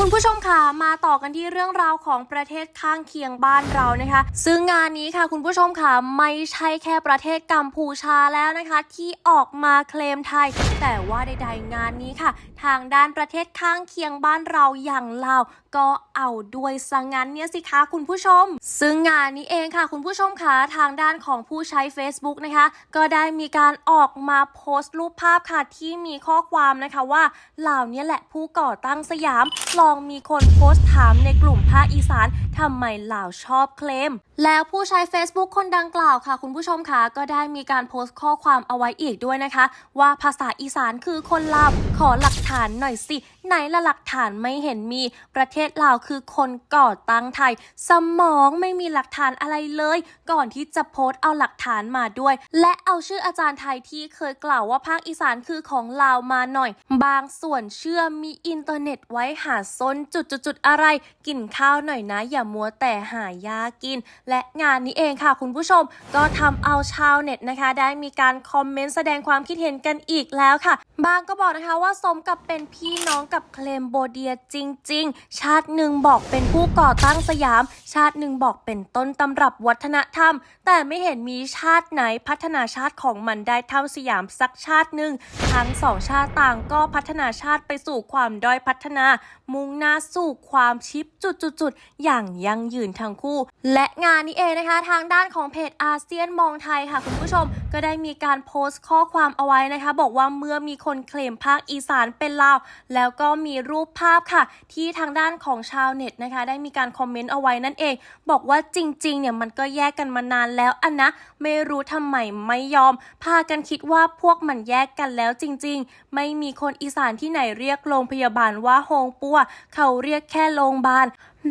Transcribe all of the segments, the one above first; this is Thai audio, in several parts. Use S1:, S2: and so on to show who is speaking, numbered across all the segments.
S1: คุณผู้ชมค่ะมาต่อกันที่เรื่องราวของประเทศข้างเคียงบ้านเรานะคะ ซึ่งงานนี้ค่ะคุณผู้ชมค่ะไม่ใช่แค่ประเทศกัมพูชาแล้วนะคะ ที่ออกมาเคลมไทย แต่ว่าใดๆงานนี้ค่ะ ทางด้านประเทศข้างเคียงบ้านเราอย่างลาวก็เอาด้วยซะงั้นเนี่ยสิคะคุณผู้ชม ซึ่งงานนี้เองค่ะ คุณผู้ชมค่ะทางด้านของผู้ใช้ Facebook นะคะ ก็ได้มีการออกมาโพสต์รูปภาพค่ะที่มีข้อความนะคะว่าเหล่านี้แหละผู้ก่อตั้งสยามหลองมีคนโพสต์ถามในกลุ่มภาคอีสานทำไมเหล่าชอบเคลม แล้วผู้ใช้ Facebook คนดังกล่าวค่ะ คุณผู้ชมค่ะก็ได้มีการโพสต์ข้อความเอาไว้อีกด้วยนะคะ ว่าภาษาอีสานคือคนลาวขอหลักฐานหน่อยสิ ไหนละหลักฐานไม่เห็นมี ประเทศลาวคือคนก่อตั้งไทย สมองไม่มีหลักฐานอะไรเลย ก่อนที่จะโพสต์เอาหลักฐานมาด้วย และเอาชื่ออาจารย์ไทยที่เคยกล่าวว่าภาคอีสานคือของลาวมาหน่อย บางส่วนเชื่อมีอินเทอร์เน็ตไว้หาซนจุดจุดอะไร กินข้าวหน่อยนะ อย่ามัวแต่หายากิน และงานนี้เองค่ะคุณผู้ชม ก็ทำเอาชาวเน็ตนะคะ ได้มีการคอมเมนต์แสดงความคิดเห็นกันอีกแล้วค่ะ บางก็บอกนะคะว่าสมกับเป็นพี่น้องกับเคลมโบเดียจริง ๆ ชาติหนึ่งบอกเป็นผู้ก่อตั้งสยาม ชาติหนึ่งบอกเป็นต้นตำรับวัฒนธรรม แต่ไม่เห็นมีชาติไหนพัฒนาชาติของมันได้เท่าสยามสักชาติหนึ่งทั้งสองชาติต่างก็พัฒนาชาติไปสู่ความด้อยพัฒนา มุ่งหน้าสู่ความชิปจุดๆอย่างยั่งยืนทั้งคู่ และงานนี้เองนะคะ ทางด้านของเพจอาเซียนมองไทยค่ะคุณผู้ชมก็ได้มีการโพสต์ข้อความเอาไว้นะคะ บอกว่าเมื่อมีคนคนเคลมภาคอีสานเป็นลาว แล้วก็มีรูปภาพค่ะ ที่ทางด้านของชาวเน็ตนะคะ ได้มีการคอมเมนต์เอาไว้นั่นเอง บอกว่าจริงๆเนี่ยมันก็แยกกันมานานแล้วอันนะ ไม่รู้ทำไมไม่ยอม พากันคิดว่าพวกมันแยกกันแล้วจริง ๆ ไม่มีคนอีสานที่ไหนเรียกโรงพยาบาลว่าโฮงปัวเขาเรียกแค่โรงพยาบาล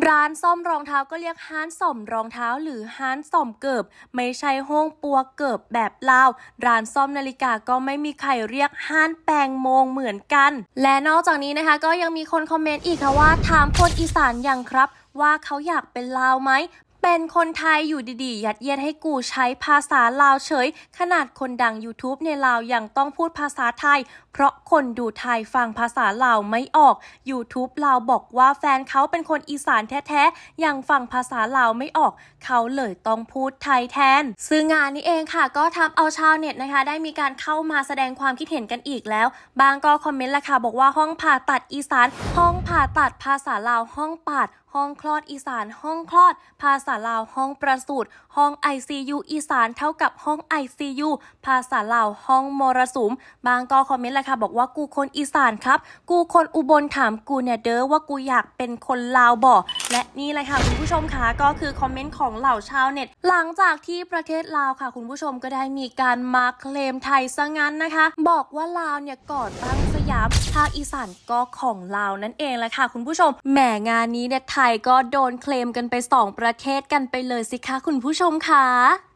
S1: ร้านซ่อมรองเท้าก็เรียกห้านซ่อมรองเท้าหรือห้านซ่อมเกิบ ไม่ใช่ห้องปัวเกิบแบบลาว ร้านซ่อมนาฬิกาก็ไม่มีใครเรียกห้านแปลงโมงเหมือนกัน และนอกจากนี้นะคะก็ยังมีคนคอมเมนต์อีกค่ะว่าถามคนอีสานยังครับว่าเขาอยากเป็นลาวไหม เป็นคนไทยอยู่ดีๆ ยัดเยียดให้กูใช้ภาษาลาวเฉย ขนาดคนดัง YouTube ในลาวยังต้องพูดภาษาไทย เพราะคนดูไทยฟังภาษาลาวไม่ออก YouTube ลาวบอกว่าแฟนเขาเป็นคนอีสานแท้ๆ ยังฟังภาษาลาวไม่ออก เขาเลยต้องพูดไทยแทน ซึ่งงานนี้เองค่ะ ก็ทำเอาชาวเน็ตนะคะ ได้มีการเข้ามาแสดงความคิดเห็นกันอีกแล้ว บางก็คอมเมนต์ละค่ะบอกว่าห้องผ่าตัดอีสาน ห้องผ่าตัดภาษาลาวห้องปาดห้องคลอดอีสาน ห้องคลอด ภาษาลาวห้องประสูติห้อง ICU อีสานเท่ากับห้อง ICU ภาษาลาวห้องมรสุม บางก็คอมเมนต์เลยค่ะ บอกว่ากูคนอีสานครับ กูคนอุบลถามกูเนี่ยเด้อว่ากูอยากเป็นคนลาวบ่และนี่เลยค่ะคุณผู้ชมค่ะก็คือคอมเมนต์ของเหล่าชาวเน็ต หลังจากที่ประเทศลาวค่ะ คุณผู้ชมก็ได้มีการมาเคลมไทยซะงั้นนะคะ บอกว่าลาวเนี่ยก่อตั้งสยามภาคอีสานก็ของลาวนั่นเองแหละค่ะ คุณผู้ชมแหมงานนี้เนี่ยไทยก็โดนเคลมกันไปสองประเทศกันไปเลยสิคะคุณผู้ชมค่ะ